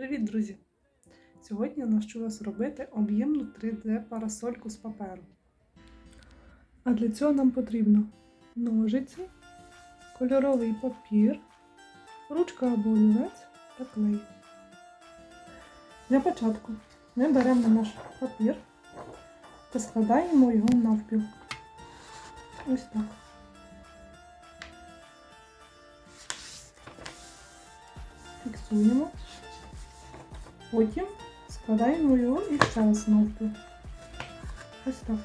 Привіт, друзі! Сьогодні я навчу вас робити об'ємну 3D-парасольку з паперу. А для цього нам потрібно ножиці, кольоровий папір, ручка або олівець та клей. Для початку ми беремо наш папір та складаємо його навпіл. Ось так. Фіксуємо. Потім складаємо його і ще раз навпіл. Ось так.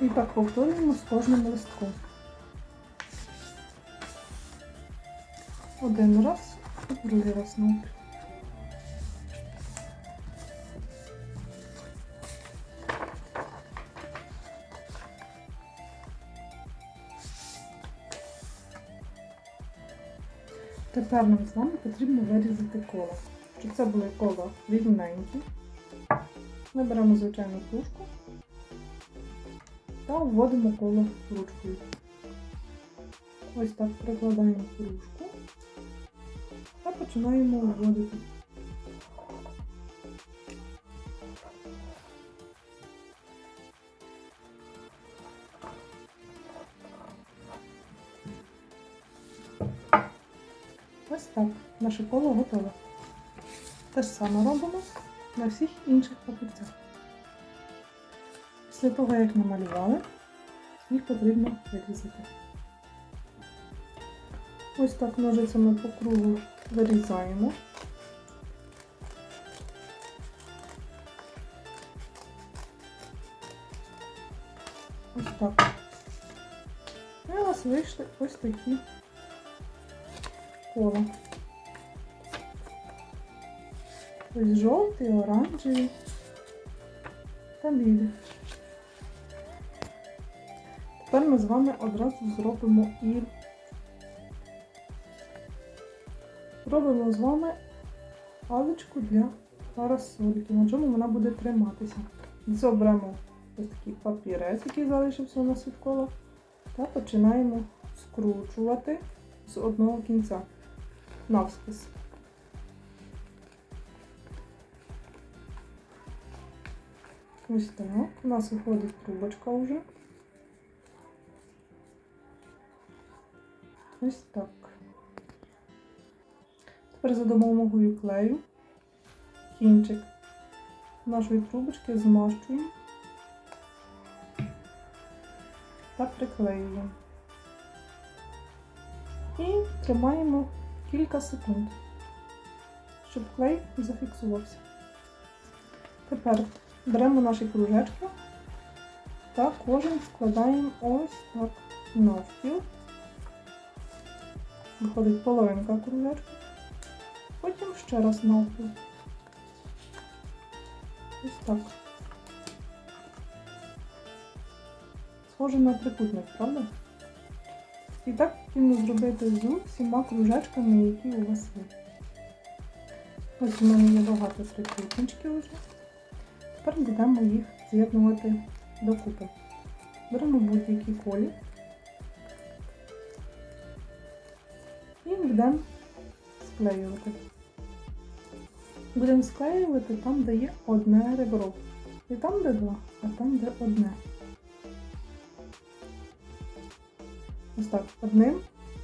І так повторюємо з кожним листком. Один раз другий раз навпіл. Тепер нам з вами потрібно вирізати коло. Щоб це були кола рівненькі. Ми беремо звичайну кружку та вводимо коло ручкою. Ось так прикладаємо кружку та починаємо вводити. Ось так, наше коло готове. Те ж саме робимо на всіх інших папірцях. Після того, як намалювали, їх потрібно вирізати. Ось так ножицями по кругу вирізаємо. Ось так. І у нас вийшли ось такі кола. Ось жовтий, оранжевий та білий. Тепер ми з вами одразу зробимо і робимо з вами паличку для парасольки, на чому вона буде триматися. Для ось такий папірець, який залишився у нас від кола, та починаємо скручувати з одного кінця навскіз. Ось так. У нас виходить трубочка вже. Ось так. Тепер за допомогою клею кінчик нашої трубочки змащуємо та приклеюємо. І тримаємо кілька секунд, щоб клей зафіксувався. Тепер беремо наші кружечки та кожен складаємо ось так навпіл. Виходить половинка кружечка. Потім ще раз навпіл. Ось так. Схоже на трикутник, правда? І так потрібно зробити з всіма кружечками, які у вас є. Ось у мене є багато трикутничків вже. Тепер будемо їх з'єднувати докупи. Беремо будь-який колір і будемо склеювати. Будемо склеювати там, де є одне ребро. Не там, де два, а там, де одне. Ось так, одним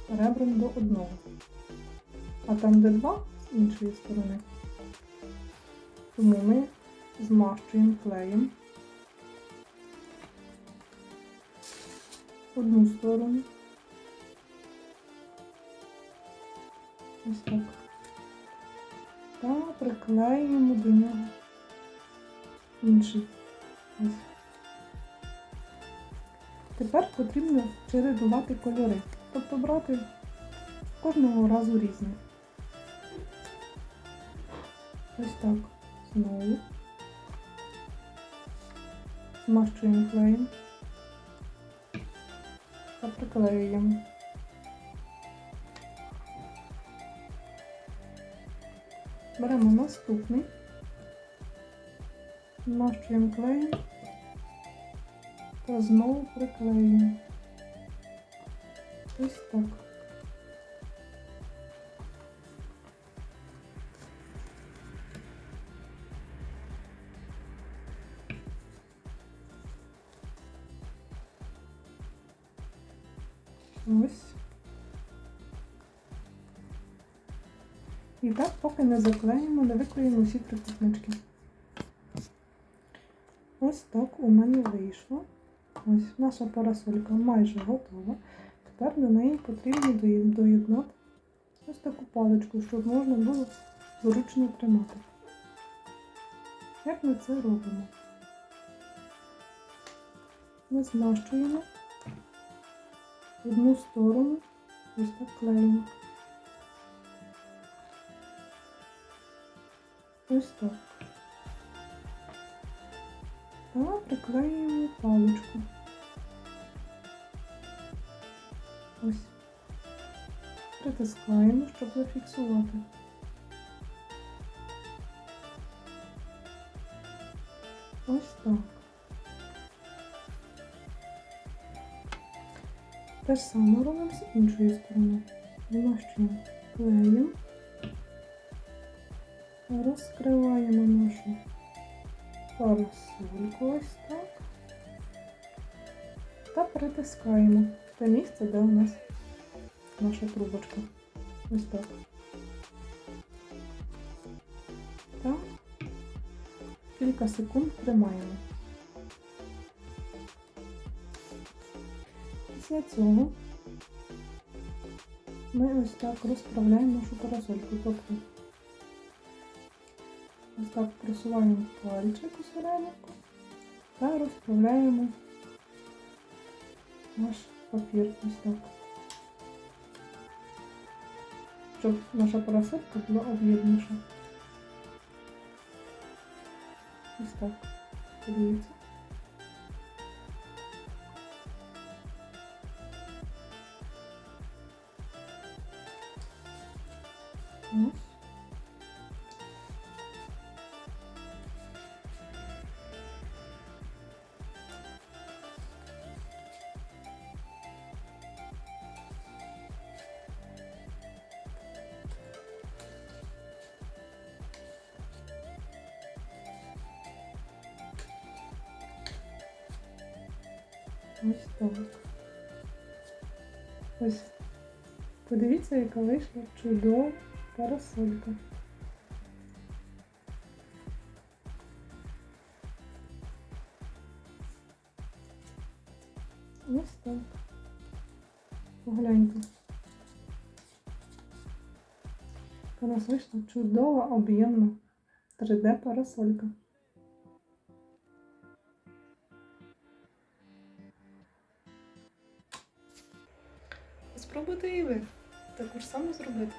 ребром до одного. А там, де два, з іншої сторони. Тому ми змащуємо клеєм одну сторону. Ось так. Та приклеюємо до нього інший. Ось. Тепер потрібно чередувати кольори, тобто брати кожного разу різний. Ось так. Знову. Змащуємо клеєм та приклеюємо. Беремо наступний, змащуємо клеєм та знову приклеюємо. Ось так. Ось. І так, поки не заклеїмо, не виклеїмо всі трикутнички. Ось так у мене вийшло. Ось наша парасолька майже готова. Тепер до неї потрібно доєднати ось таку паличку, щоб можна було зручно тримати. Як ми це робимо? Ми змащуємо одну сторону, ось так клеїмо. Ось так. Та приклеюємо паличку. Ось. Притискаємо, щоб зафіксувати. Ось так. Те ж саме робимо з іншої сторони. Змащуємо клеєм. Розкриваємо нашу парасольку ось так. Та притискаємо те місце, де у нас наша трубочка. Ось так. Та кілька секунд тримаємо. Після цього ми ось так розправляємо нашу парасольку. Тобто ось так просуваємо пальчик у серединку та розправляємо наш папір ось так. Щоб наша парасолька була об'єднаніша. Ось так. Подивіться. Ось так. Ось. Подивіться, яка вийшла чудова парасолька. Ось так. Погляньте. У нас вийшла чудова об'ємна 3D парасолька. Спробуйте і ви таку ж саму зробити.